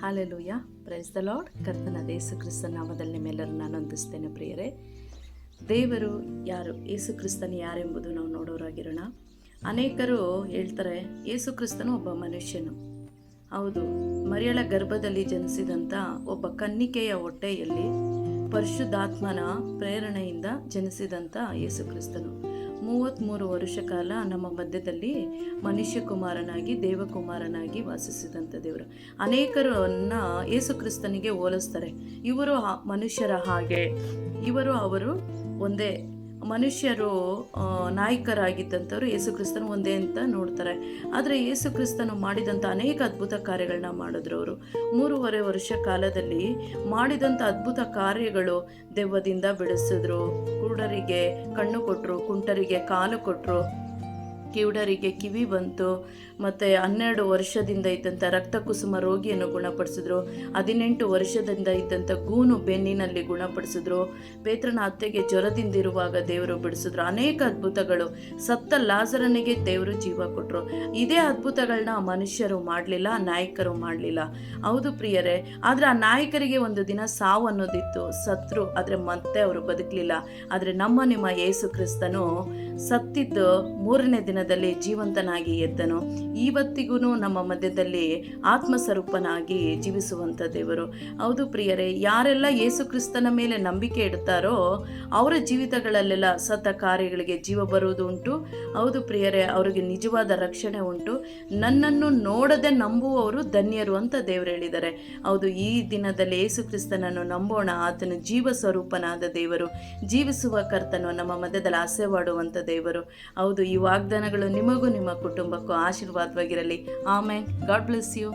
Hallelujah. Praise the lord ಕರ್ತನ ಯೇಸು ಕ್ರಿಸ್ತ ನಾಮದಲ್ಲಿ ನಿಮ್ಮೆಲ್ಲರನ್ನ ನಂದಿಸ್ತೇನೆ ಪ್ರಿಯರೇ. ದೇವರು ಯಾರು? ಯೇಸು ಕ್ರಿಸ್ತನ ಯಾರೆಂಬುದು ನಾವು ನೋಡೋರಾಗಿರೋಣ. ಅನೇಕರು ಹೇಳ್ತಾರೆ, ಯೇಸು ಕ್ರಿಸ್ತನು ಒಬ್ಬ ಮನುಷ್ಯನು. ಹೌದು, ಮರಿಯಳ ಗರ್ಭದಲ್ಲಿ ಜನಿಸಿದಂಥ ಒಬ್ಬ ಕನ್ನಿಕೆಯ ಹೊಟ್ಟೆಯಲ್ಲಿ ಪರಿಶುದ್ಧಾತ್ಮನ ಪ್ರೇರಣೆಯಿಂದ ಜನಿಸಿದಂಥ ಯೇಸು ಕ್ರಿಸ್ತನು. ಮೂವತ್ತ್ಮೂರು ವರ್ಷ ಕಾಲ ನಮ್ಮ ಮಧ್ಯದಲ್ಲಿ ಮನುಷ್ಯ ಕುಮಾರನಾಗಿ ದೇವಕುಮಾರನಾಗಿ ವಾಸಿಸಿದಂಥ ದೇವರು. ಅನೇಕರನ್ನ ಯೇಸು ಕ್ರಿಸ್ತನಿಗೆ ಹೋಲಿಸ್ತಾರೆ. ಇವರು ಮನುಷ್ಯರ ಹಾಗೆ, ಇವರು ಅವರು ಒಂದೇ ಮನುಷ್ಯರು ನಾಯಕರಾಗಿದ್ದಂಥವ್ರು ಯೇಸು ಕ್ರಿಸ್ತನು ಒಂದೇ ಅಂತ ನೋಡ್ತಾರೆ. ಆದರೆ ಯೇಸು ಕ್ರಿಸ್ತನು ಮಾಡಿದಂಥ ಅನೇಕ ಅದ್ಭುತ ಕಾರ್ಯಗಳನ್ನ ಮಾಡಿದ್ರು ಅವರು. ಮೂರುವರೆ ವರ್ಷ ಕಾಲದಲ್ಲಿ ಮಾಡಿದಂಥ ಅದ್ಭುತ ಕಾರ್ಯಗಳು ದೆವ್ವದಿಂದ ಬಿಡಿಸಿದ್ರು. ಕುರುಡರಿಗೆ ಕಣ್ಣು ಕೊಟ್ಟರು ಕುಂಟರಿಗೆ ಕಾಲು ಕೊಟ್ಟರು ಕಿವುಡರಿಗೆ ಕಿವಿ ಬಂತು. ಮತ್ತು ಹನ್ನೆರಡು ವರ್ಷದಿಂದ ಇದ್ದಂಥ ರಕ್ತ ಕುಸುಮ ರೋಗಿಯನ್ನು ಗುಣಪಡಿಸಿದ್ರು. ಹದಿನೆಂಟು ವರ್ಷದಿಂದ ಇದ್ದಂಥ ಗೂನು ಬೆನ್ನಿನಲ್ಲಿ ಗುಣಪಡಿಸಿದ್ರು. ಪೇತ್ರನ ಅತ್ತೆಗೆ ಜ್ವರದಿಂದಿರುವಾಗ ದೇವರು ಬಿಡಿಸಿದ್ರು. ಅನೇಕ ಅದ್ಭುತಗಳು. ಸತ್ತ ಲಾಜರನಿಗೆ ದೇವರು ಜೀವ ಕೊಟ್ಟರು ಇದೇ ಅದ್ಭುತಗಳನ್ನ ಮನುಷ್ಯರು ಮಾಡಲಿಲ್ಲ ನಾಯಕರು ಮಾಡಲಿಲ್ಲ. ಹೌದು ಪ್ರಿಯರೇ, ಆದರೆ ಆ ನಾಯಕರಿಗೆ ಒಂದು ದಿನ ಸಾವು ಅನ್ನೋದಿತ್ತು. ಸತ್ರು, ಆದರೆ ಮತ್ತೆ ಅವರು ಬದುಕಲಿಲ್ಲ. ಆದರೆ ನಮ್ಮ ನಿಮ್ಮ ಯೇಸು ಕ್ರಿಸ್ತನು ಸತ್ತಿದ್ದು ಮೂರನೇ ದಿನದಲ್ಲಿ ಜೀವಂತನಾಗಿ ಎದ್ದನು. ಇವತ್ತಿಗೂ ನಮ್ಮ ಮಧ್ಯದಲ್ಲಿ ಆತ್ಮಸ್ವರೂಪನಾಗಿ ಜೀವಿಸುವಂಥ ದೇವರು. ಹೌದು ಪ್ರಿಯರೇ, ಯಾರೆಲ್ಲ ಯೇಸು ಕ್ರಿಸ್ತನ ಮೇಲೆ ನಂಬಿಕೆ ಇಡ್ತಾರೋ ಅವರ ಜೀವಿತಗಳಲ್ಲೆಲ್ಲ ಸತ ಕಾರ್ಯಗಳಿಗೆ ಜೀವ ಬರುವುದು ಉಂಟು. ಹೌದು ಪ್ರಿಯರೇ, ಅವರಿಗೆ ನಿಜವಾದ ರಕ್ಷಣೆ ಉಂಟು. ನನ್ನನ್ನು ನೋಡದೆ ನಂಬುವವರು ಧನ್ಯರು ಅಂತ ದೇವರು ಹೇಳಿದ್ದಾರೆ. ಹೌದು, ಈ ದಿನದಲ್ಲಿ ಯೇಸು ಕ್ರಿಸ್ತನನ್ನು ನಂಬೋಣ. ಆತನು ಜೀವ ಸ್ವರೂಪನಾದ ದೇವರು. ಜೀವಿಸುವ ಕರ್ತನು ನಮ್ಮ ಮಧ್ಯದಲ್ಲಿ ಆಸೆವಾಡುವಂಥ ದೇವರು. ಹೌದು, ಈ ವಾಗ್ದಾನಗಳು ನಿಮಗೂ ನಿಮ್ಮ ಕುಟುಂಬಕ್ಕೂ ಆಶೀರ್ವಾದವಾಗಿರಲಿ. ಆಮೇಲೆ ಗಾಡ್ ಬ್ಲೆಸ್ ಯು.